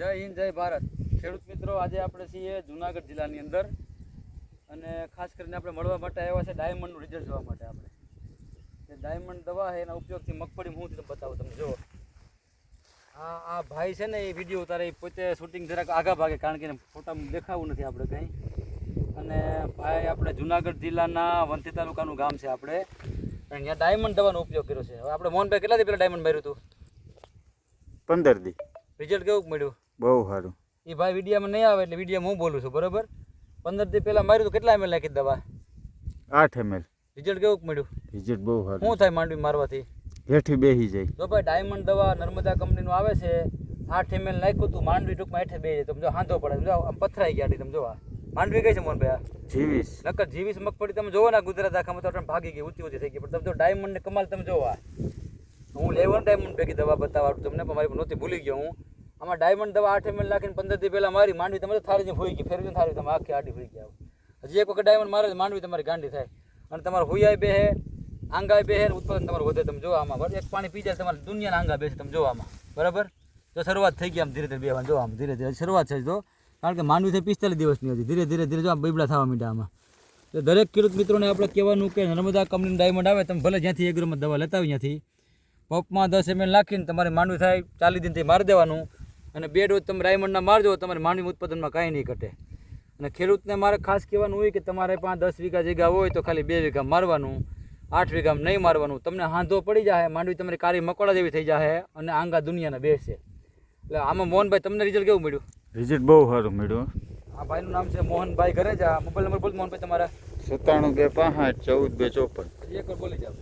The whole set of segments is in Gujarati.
જય હિન્દ જય ભારત. ખેડૂત મિત્રો આજે આપણે છીએ જુનાગઢ જિલ્લાની અંદર. અને ખાસ કરીને આપણે મળવા માટે આવ્યા છે ડાયમંડનું રિઝલ્ટ જોવા માટે આપણે. જે ડાયમંડ દવા છે એના ઉપયોગથી મગફળી હું તમને બતાવું તમે જુઓ. આ આ ભાઈ છે ને એ વીડિયો ઉતારે એ પોતે શૂટિંગ જરાક આગા ભાગે કારણ કે ફોટામાં દેખાવું નથી આપણે કંઈ. અને ભાઈ આપણે જુનાગઢ જિલ્લાના વંથી તાલુકાનું ગામ છે આપણે. અહીંયા ડાયમંડ દવાનો ઉપયોગ કર્યો છે. હવે આપણે મોહનભાઈ કેટલા દી પહેલાં ડાયમંડ માર્યું હતું? પંદર દી રિઝલ્ટ કેવું મળ્યું? બહુ સારું. એ ભાઈ વિડીયામાં નહીં આવે એટલે વિડીયામાં હું બોલું છું બરાબર? પંદર દિવસ પહેલાં માર્યું તો કેટલા એમએલ નાખી દવા આઠ એમએલ રિઝલ્ટ કેવું મળ્યું? રિઝલ્ટ બહુ સારું. શું થાય માંડવી મારવાથી? હેઠી બેસી જાય. જો ભાઈ ડાયમંડ દવા નર્મદા કંપનીનું આવે છે આઠ એમએલ નાખ્યું તું માંડવી ટૂંકમાં હેઠે બે જાય. તમે જો હાંધો પડે. જો આમ પથરાઈ ગયા તમે જોવા. માંડવી કઈ છે મોહનભાઈ જીવીસ નકર જીવીસ મગફળી તમે જોવો ને ગુજરાત આખામાં તો ભાગી ગઈ ઊંચી ઊંચી થઈ ગઈ. પણ તમે જો ડાયમંડ ને કમાલ તમે જોવા. હું લેવન ડાયમંડ ભેગી દવા બતાવવા તમને પણ મારી નહોતી ભૂલી ગયો હું. આમાં ડાયમંડ દવા આઠ એમએલ નાખીને પંદર દી પહેલાં મારી, માંડવી તમારે થારી જે હોઈ ગઈ ફેરવી થારી તમે આખી આડી હોઈ ગયા હજી એક વખત ડાયમંડ મારે માંડવી તમારી ગાંડી થાય. અને તમારે હુયાય બે હે, આંગાય ઉત્પાદન તમારું વધે. તમે જો આમાં, બરાબર? એક પાણી પી જાય તમારે દુનિયાના આંગા બેસે, તમે જો આમાં. બરાબર? તો શરૂઆત થઈ ગઈ આમ ધીરે ધીરે બેવાનું જો આમ ધીરે ધીરે. શરૂઆત છે, જો. કારણ કે માંડવી થઈ પિસ્તાલીસ દિવસની હતી ધીરે ધીરે ધીરે જો આમ બીબડા થવા માંડ્યા આમાં. તો દરેક ખેડૂત મિત્રોને આપણે કહેવાનું કે નર્મદા કંપનીનું ડાયમંડ આવે, તમે ભલે જ્યાંથી એગ્રોમાં દવા લેતા હોય ત્યાંથી. પંપમાં દસ એમએલ નાખીને તમારે માંડવી થાય, ચાલીસ દિનથી મારી દેવાનું. અને બે ડોઝ તમે ડાયમંડના મારજો તમારે માનવી ઉત્પાદનમાં કાંઈ નહીં ઘટે. અને ખેડૂતને મારે ખાસ કહેવાનું હોય કે તમારે પાંચ દસ વીઘા જગ્યા હોય તો ખાલી બે વીઘા મારવાનું આઠ વીઘામાં નહીં મારવાનું. તમને હાંધો પડી જાય માંડવી તમારી કાળી મકોડા જેવી થઈ જાય અને આંગા દુનિયાના બેસે એટલે આમાં મોહનભાઈ તમને રિઝલ્ટ કેવું મળ્યું? રિઝલ્ટ બહુ સારું મળ્યું. આ ભાઈનું નામ છે મોહનભાઈ ઘરે ઘરેજા મોબાઈલ નંબર બોલ મોહનભાઈ તમારા. સત્તાણું બે પાંચ ચૌદ બે ચોપન. એક વાર બોલી જાઓ.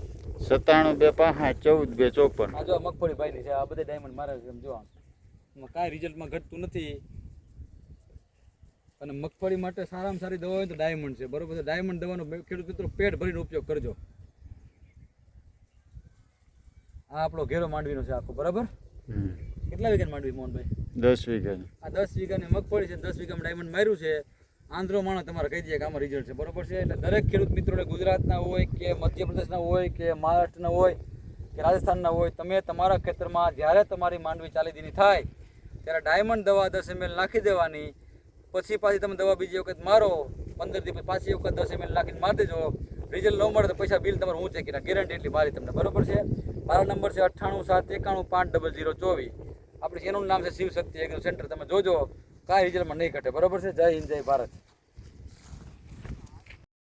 સત્તાણું બે પાંચ ચૌદ બે ચોપન. આ જો મગફળી ભાઈની છે આ બધા ડાયમંડ મારે જોવા જો કાંઈ રિઝલ્ટમાં ઘટતું નથી. અને મગફળી માટે સારામાં સારી દવા હોય તો ડાયમંડ છે. બરોબર છે? ડાયમંડ દવાનો ખેડૂત મિત્રો પેટ ભરીને ઉપયોગ કરજો. આ આપણો ઘેરો માંડવીનો છે આખો બરાબર? કેટલા વીઘા માંડવી મોહનભાઈ? દસ વીઘા આ દસ વીઘાની મગફળી છે દસ વીઘામાં ડાયમંડ માર્યું છે. આંધ્રો માણસ તમારે કહી દઈએ કે આમાં રિઝલ્ટ છે. બરોબર છે? એટલે દરેક ખેડૂત મિત્રોને ગુજરાતના હોય કે મધ્યપ્રદેશના હોય કે મહારાષ્ટ્રના હોય કે રાજસ્થાનના હોય તમે તમારા ખેતરમાં જ્યારે તમારી માંડવી ચાલી દીની થાય ત્યારે ડાયમંડ દવા દસ એમએલ નાખી દેવાની. પછી પાછી તમે દવા બીજી વખત મારો, પંદર દિવસ પાછી વખત દસ એમએલ નાખીને મારી દેજો. રિઝલ્ટ ન મળે તો પૈસા બિલ તમારે ઊંચે કીધા ગેરંટી એટલી મારી તમને. બરોબર છે? મારો નંબર છે અઠ્ઠાણું સાત એકાણું પાંચ ડબલ જીરો ચોવીસ. આપણે એનું નામ છે શિવ શક્તિ એગ્રો સેન્ટર તમે જોજો, કાંઈ રિઝલ્ટમાં નહીં ઘટે. બરોબર છે? જય હિન્દ, જય ભારત.